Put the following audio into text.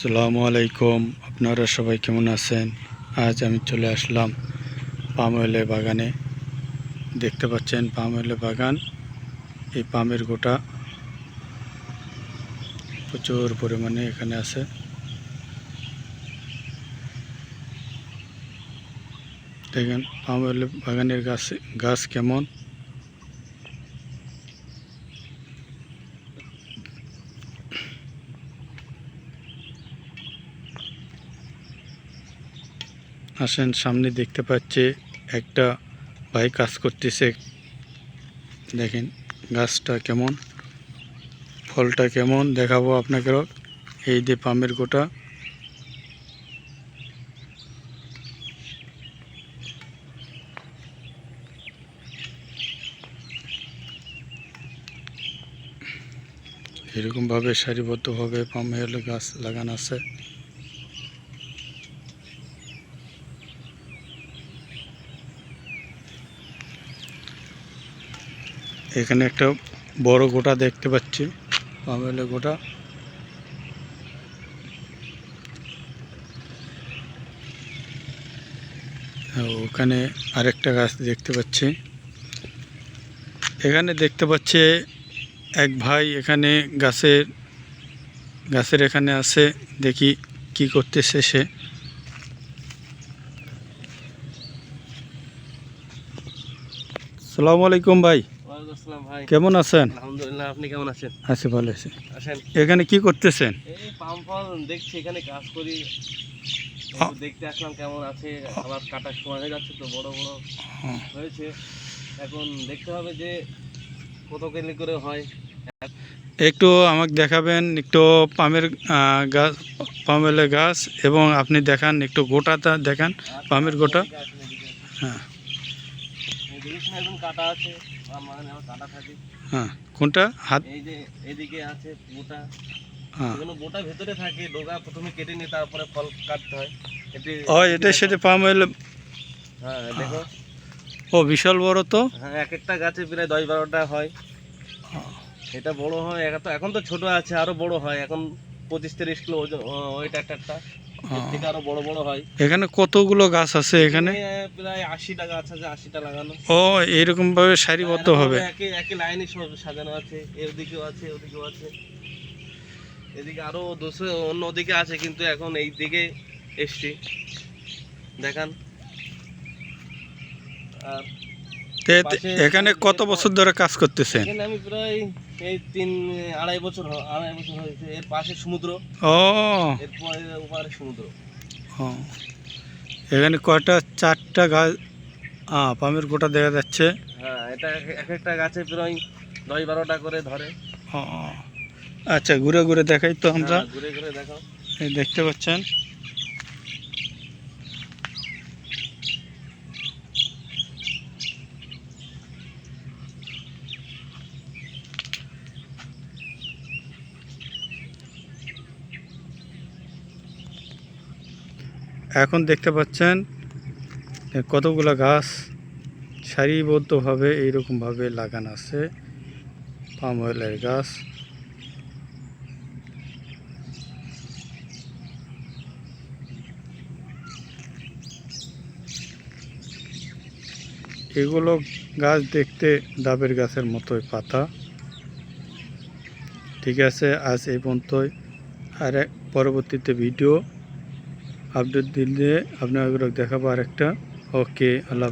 আসসালামু আলাইকুম। আপনারা সবাই কেমন আছেন? আজ আমি চলে আসলাম পাম অয়েলের বাগানে। দেখতে পাচ্ছেন পাম অয়েলের বাগান। এই পামের গোটা প্রচুর পরিমাণে এখানে আছে। দেখেন পাম অয়েলের বাগানের গাছ গাছ কেমন? আসেন, সামনে দেখতে পাচ্ছে একটা ভাই কাজ করতেছে। দেখেন, গাছটা কেমন, ফলটা কেমন, দেখাবো আপনাকেও এই যে পামের গোটা। এরকমভাবে সারিবদ্ধভাবে পাম অয়েল গাছ লাগানো আছে। এখানে একটা বড় গোটা দেখতে পাচ্ছি। পামেলের গোটা। আর ওখানে আরেকটা গাছ দেখতে পাচ্ছি। এখানে দেখতে পাচ্ছে এক ভাই এখানে গাছের গাছের এখানে আছে দেখি কি করতেছে সে। সালামু আলাইকুম ওয়ালাইকুম ভাই। কেমন আছেন? আলহামদুলিল্লাহ আপনি কেমন আছেন? আছি ভালো আছি। আসেন এখানে কি করতেছেন? এই পাম ফল দেখছি এখানে কাজ করি। একটু দেখতে আসলাম কেমন আছে আবার কাটার সময় হয়ে যাচ্ছে তো বড় বড় হ্যাঁ। হয়েছে। এখন দেখতে হবে যে কত কেজি করে হয়। একটু আমাকে দেখাবেন একটু পামের গাছ পামেলের গাছ এবং আপনি দেখান একটু গোটাটা দেখান পামের গোটা। হ্যাঁ। একদম কাটা আছে আমার মানে আমার কাটা থাকে। হ্যাঁ কোনটা? হাত? এই যে এদিকে আছে গোটা হ্যাঁ। এগুলো গোটা ভেতরে থাকে ডোগা প্রথমে কেটে নিয়ে তারপরে ফল কাটতে হয়। এটি ও এটা সেটা পাম অয়েল হ্যাঁ দেখো। ও বিশাল বড় তো। হ্যাঁ এক একটা গাছে প্রায় দশ বারোটা হয়। এটা বড় হয় এখন তো এখন তো ছোট আছে আরও বড় হয়। এখন পঁচিশ তিরিশ কিলো ওজন ওইটা একটা একটা এর থেকে আরও বড় বড় হয়। এখানে কতগুলো গাছ আছে এখানে? প্রায় আশিটা গাছ আছে আশিটা লাগানো। ও এইরকমভাবে সারিবদ্ধ হবে? লাইনে সব সাজানো আছে আছে ওদিকেও আছে। এদিকে আরও দুশো অন্য ওদিকে আছে কিন্তু এখন এই দিকে এসছি। দেখান। আর এখানে কত বছর ধরে কাজ করতেছেন? এখানে আমি প্রায় এই তিন আড়াই বছর আড়াই বছর হয়েছে। এর পাশে সমুদ্র ও। এরপরে ওপারে সমুদ্র। ও। এখানে কয়টা চারটা গাছ পামের গোটা দেখা যাচ্ছে। হ্যাঁ এটা এক- এক একটা গাছে প্রায় দশ বারোটা করে ধরে। ও আচ্ছা ঘুরে ঘুরে দেখাই তো আমরা। হ্যাঁ, ঘুরে ঘুরে দেখো দেখতে পাচ্ছেন। এখন দেখতে পাচ্ছেন কতগুলো গাছ সারিবদ্ধভাবে এইরকমভাবে লাগানো আছে। পাম অয়েলের গাছ। এগুলো গাছ দেখতে ডাবের গাছের মতোই পাতা। ঠিক আছে, আজ এই পর্যন্তই। আর পরবর্তীতে ভিডিও আপডেট দিলে আপনার আপনাদের দেখাবো আরেকটা। ওকে আল্লাহ